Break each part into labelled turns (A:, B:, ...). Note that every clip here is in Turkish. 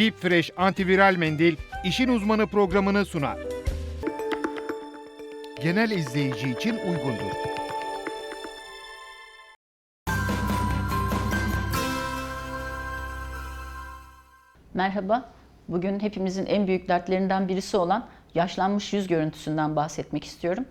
A: Deep Fresh antiviral mendil işin uzmanı programını sunar. Genel izleyici için uygundur.
B: Merhaba. Bugün hepimizin en büyük dertlerinden birisi olan yaşlanmış yüz görüntüsünden bahsetmek istiyorum.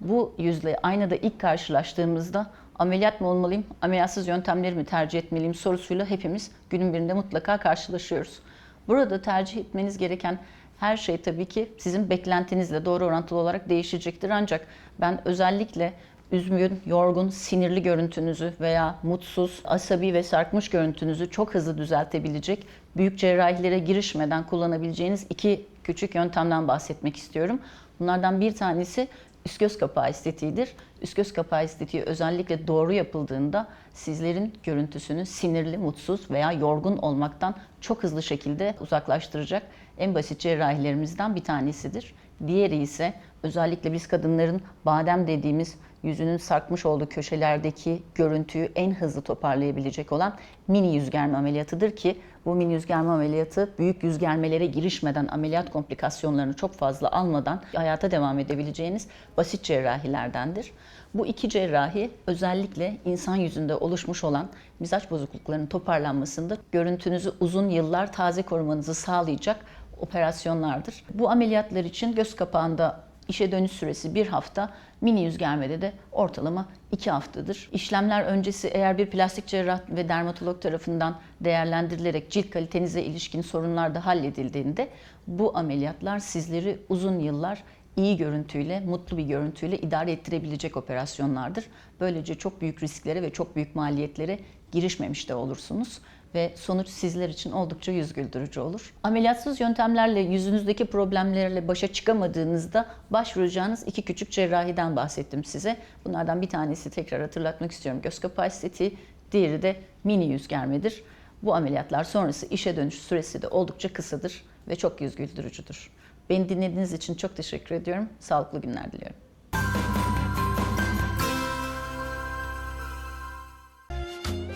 B: Bu yüzle aynada ilk karşılaştığımızda ameliyat mı olmalıyım, ameliyatsız yöntemleri mi tercih etmeliyim sorusuyla hepimiz günün birinde mutlaka karşılaşıyoruz. Burada tercih etmeniz gereken her şey tabii ki sizin beklentinizle doğru orantılı olarak değişecektir. Ancak ben özellikle üzgün, yorgun, sinirli görüntünüzü veya mutsuz, asabi ve sarkmış görüntünüzü çok hızlı düzeltebilecek, büyük cerrahilere girişmeden kullanabileceğiniz iki küçük yöntemden bahsetmek istiyorum. Bunlardan bir tanesi üst göz kapağı estetiğidir. Üst göz kapağı estetiği özellikle doğru yapıldığında sizlerin görüntüsünü sinirli, mutsuz veya yorgun olmaktan çok hızlı şekilde uzaklaştıracak en basit cerrahilerimizden bir tanesidir. Diğeri ise özellikle biz kadınların badem dediğimiz yüzünün sarkmış olduğu köşelerdeki görüntüyü en hızlı toparlayabilecek olan mini yüz germe ameliyatıdır ki bu mini yüz germe ameliyatı büyük yüz germelere girişmeden ameliyat komplikasyonlarını çok fazla almadan hayata devam edebileceğiniz basit cerrahilerdendir. Bu iki cerrahi özellikle insan yüzünde oluşmuş olan mizaç bozukluklarının toparlanmasında görüntünüzü uzun yıllar taze korumanızı sağlayacak operasyonlardır. Bu ameliyatlar için göz kapağında işe dönüş süresi bir hafta, mini yüz germede de ortalama iki haftadır. İşlemler öncesi eğer bir plastik cerrah ve dermatolog tarafından değerlendirilerek cilt kalitenize ilişkin sorunlar da halledildiğinde bu ameliyatlar sizleri uzun yıllar iyi görüntüyle, mutlu bir görüntüyle idare ettirebilecek operasyonlardır. Böylece çok büyük risklere ve çok büyük maliyetlere girişmemiş de olursunuz ve sonuç sizler için oldukça yüz güldürücü olur. Ameliyatsız yöntemlerle yüzünüzdeki problemlerle başa çıkamadığınızda başvuracağınız iki küçük cerrahiden bahsettim size. Bunlardan bir tanesi tekrar hatırlatmak istiyorum göz kapağı estetiği, diğeri de mini yüz germedir. Bu ameliyatlar sonrası işe dönüş süresi de oldukça kısadır ve çok yüz güldürücüdür. Beni dinlediğiniz için çok teşekkür ediyorum. Sağlıklı günler diliyorum.